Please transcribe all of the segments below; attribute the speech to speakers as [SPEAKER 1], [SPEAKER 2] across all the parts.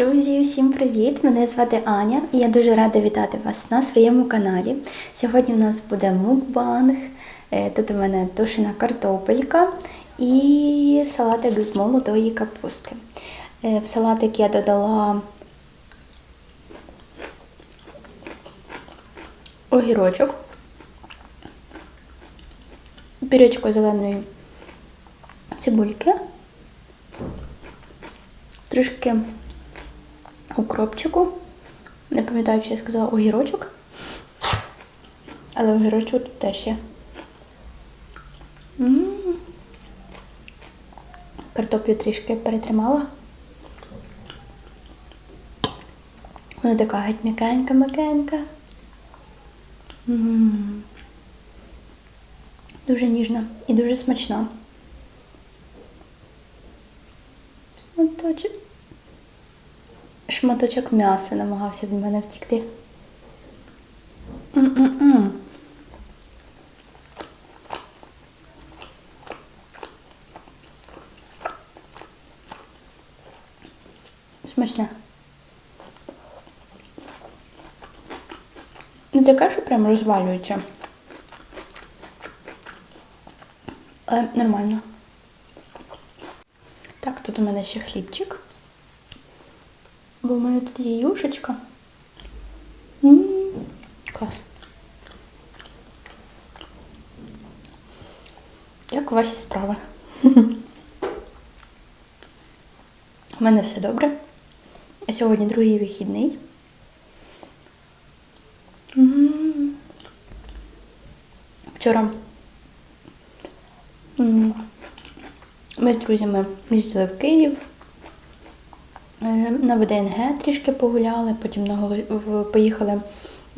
[SPEAKER 1] Друзі, усім привіт! Мене звати Аня і я дуже рада вітати вас на своєму каналі. Сьогодні у нас буде мукбанг. Е, Тут у мене тушена картопелька і салатик з молодої капусти. Е, В салатик я додала огірочок, пірячку зеленої цибульки, трішки укропчику. Не пам'ятаю, чи я сказала огірочок. Але огірочок тут теж є. М. Картоплю трішки перетримала. Вона така геть м'якенька-м'якенька. М. Дуже ніжна і дуже смачна. Шматочок. Шматочок м'яса намагався від мене втікти. М-м-м. Смачне. Не таке, що прям розвалюється. Але нормально. Так, тут у мене ще хлібчик. Бо в мене тут є юшечка. М, Клас. Як ваші справи? У мене все добре. А сьогодні другий вихідний. Вчора ми з друзями їздили в Київ. Е, На ВДНГ трішки погуляли, потім поїхали,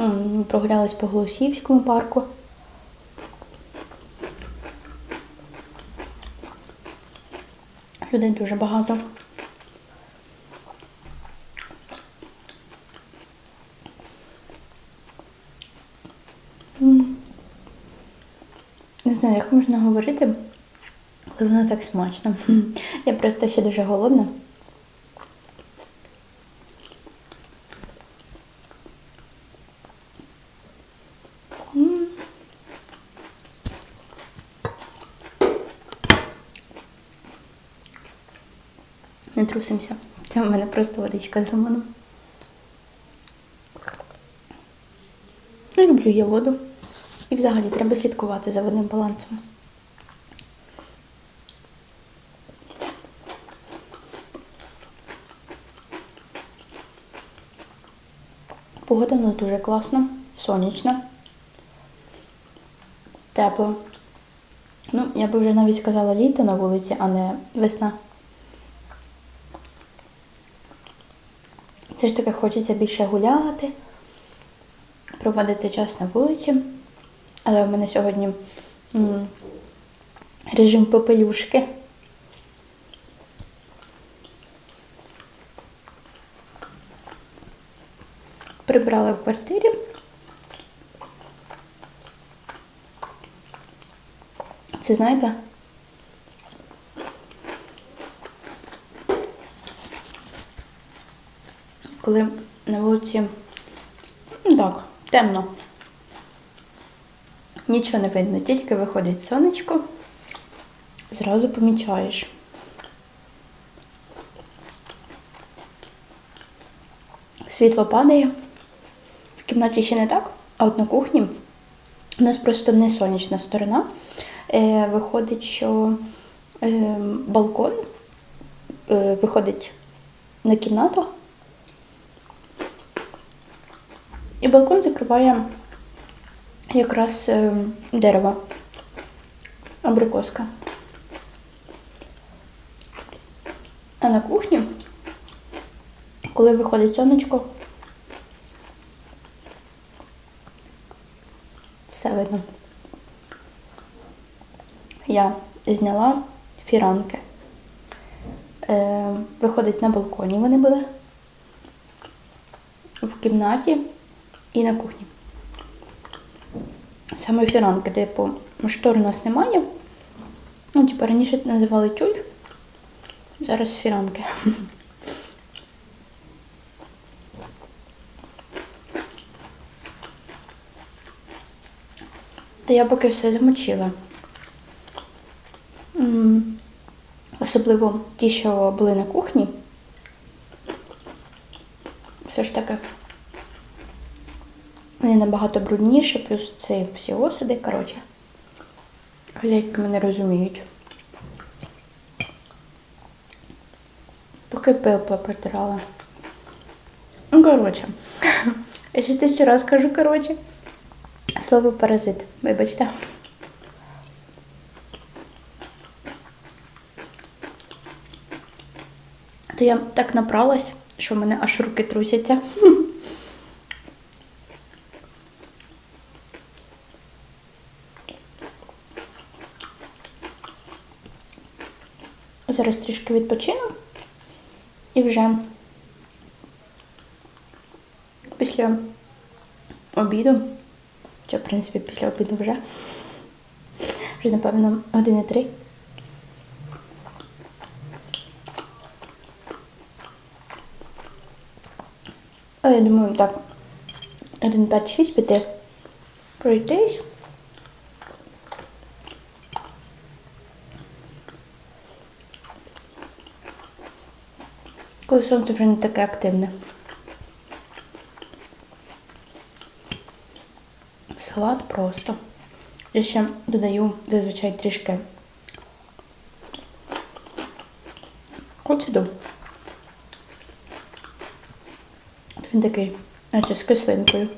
[SPEAKER 1] м, прогулялись по Голосіївському парку. Людей дуже багато. Не знаю, як можна говорити, але воно так смачно. Я просто ще дуже голодна. М. Не трусимося. Це в мене просто водичка з лимоном. Я люблю я воду. І взагалі треба слідкувати за водним балансом. Погода у дуже класна, сонячна, тепло. Ну, я би вже навіть сказала літо на вулиці, а не весна. Все ж таки хочеться більше гуляти, проводити час на вулиці. Але в мене сьогодні м, режим попелюшки. Прибрала в квартирі. Це знаєте? Коли на вулиці ну так, темно. Нічого не видно, тільки виходить сонечко, зразу помічаєш. Світло падає. В кімнаті ще не так, а от на кухні у нас просто не сонячна сторона. Е, виходить, що е, балкон е, виходить на кімнату. І балкон закриває якраз е, дерево, абрикоска. А на кухні, коли виходить сонечко, все видно. Я зняла фіранки. Е, виходить на балконі вони були, в кімнаті і на кухні. Саме фіранки, де типу, по ну, штор у нас немає. Ну, типу, раніше називали тюль, зараз фіранки. Та я поки все замочила. Особливо ті, що були на кухні. Все ж таки. Набагато брудніші, плюс це всі осади, коротше. Хазяйки мене розуміють. Поки пил попротирала. Ну, коротше. Я ще тисячу раз кажу, коротше. Слово паразит, вибачте. То я так набралась, що в мене аж руки трусяться. Зараз трішки відпочину і вже після обіду, чи в принципі після обіду вже, вже напевно години три. Але я думаю, так, 1,5-6 піти пройтись. Коли сонце вже не таке активне. Салат просто. Я ще додаю зазвичай трішки оцеду. От Він такий, наче з кислинкою.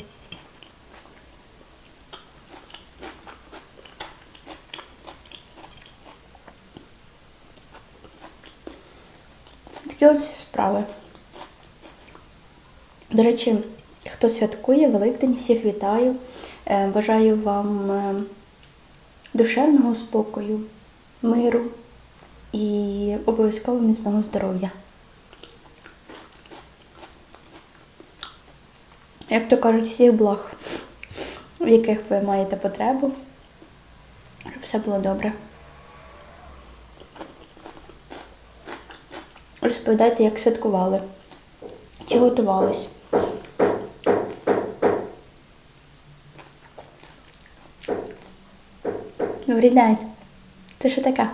[SPEAKER 1] Такі ось справи. До речі, хто святкує Великдень, всіх вітаю. Е, Бажаю вам е, душевного спокою, миру і обов'язково міцного здоров'я. Як то кажуть, всіх благ, в яких ви маєте потребу, щоб все було добре. Розповідайте, як святкували, чи готувались. Добрий день. Це що таке?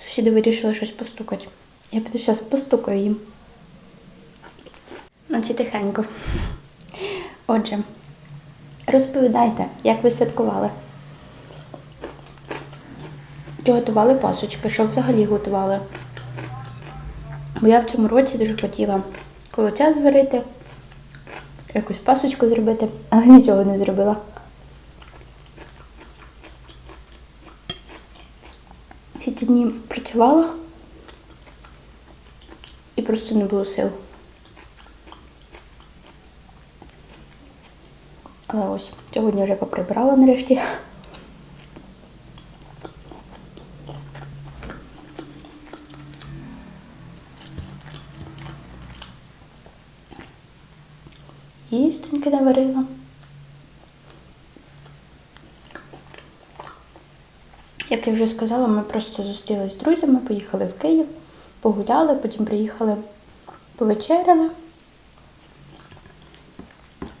[SPEAKER 1] Сусіди вирішили щось постукати. Я піду зараз постукаю їм. Наче тихенько. Отже, розповідайте, як ви святкували. Чи готували пасочки? Що взагалі готували? Бо я в цьому році дуже хотіла колоття зварити, якусь пасочку зробити, але нічого не зробила. Всі ці дні працювала і просто не було сил. Ось сьогодні вже поприбирала нарешті. Їстеньки наварила. Як я вже сказала, ми просто зустрілися з друзями, поїхали в Київ, погуляли, потім приїхали, повечеряли.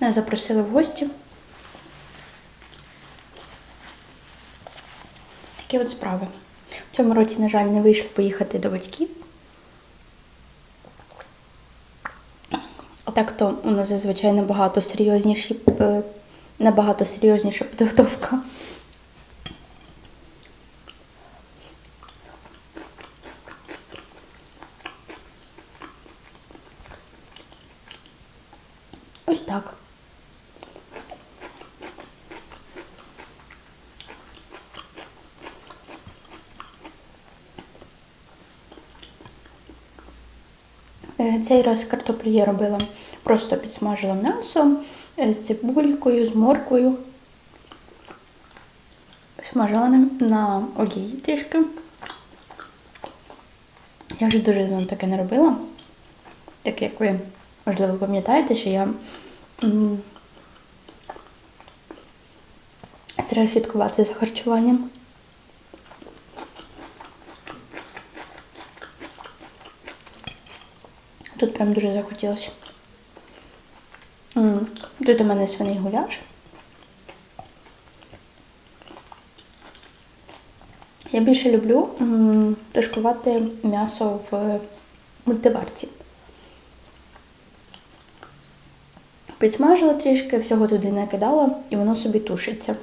[SPEAKER 1] Нас запросили в гості. Такі от справи. В цьому році, на жаль, не вийшло поїхати до батьків. Так то у нас зазвичай набагато серйозніші, е, набагато серйозніша підготовка. Ось так. Е, Цей раз картоплю я робила, просто підсмажила м'ясо е, з цибулькою, з морквою. Смажила на, олії трішки. Я вже дуже давно таке не робила. Так як ви, можливо, пам'ятаєте, що я стараюся слідкувати за харчуванням. Тут прям дуже захотілося. Тут у мене свиний гуляш. Я більше люблю тушкувати м'ясо в мультиварці. Підсмажила трішки, всього туди накидала, і воно собі тушиться.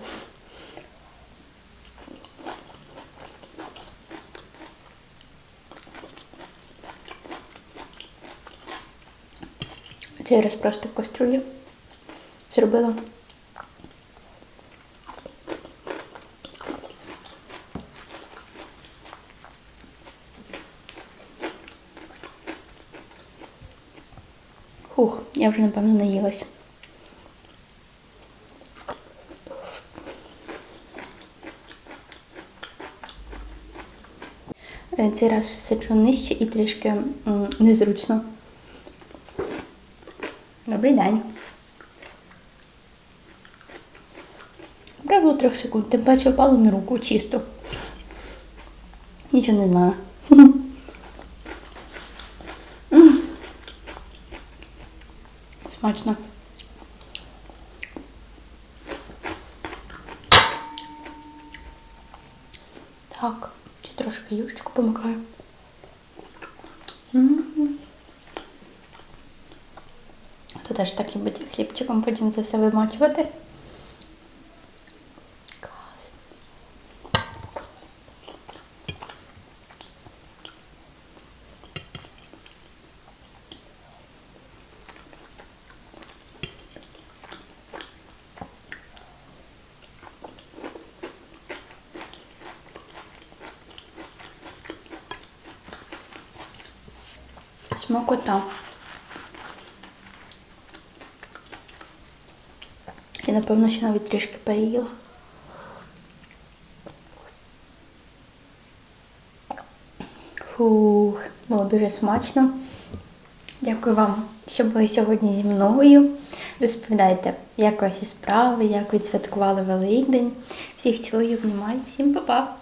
[SPEAKER 1] Цей раз просто в кастрюлі зробила. Хух, я вже напевно наїлась. Е, Цей раз сиджу нижче і трішки незручно. Добрий день. Правило трьох секунд. Тим паче впало на руку чисто. Нічого не знаю. Смачно. Так, ще трошки юшечку помикаю. М. Хто теж так любить хлібчиком потім це все вимачувати. Клас. Смакота. Я, напевно, ще навіть трішки переїла. Фух, було дуже смачно. Дякую вам, що були сьогодні зі мною. Розповідайте, як ваші справи, як відсвяткували Великдень. Всіх цілую, обнімаю, всім па-па!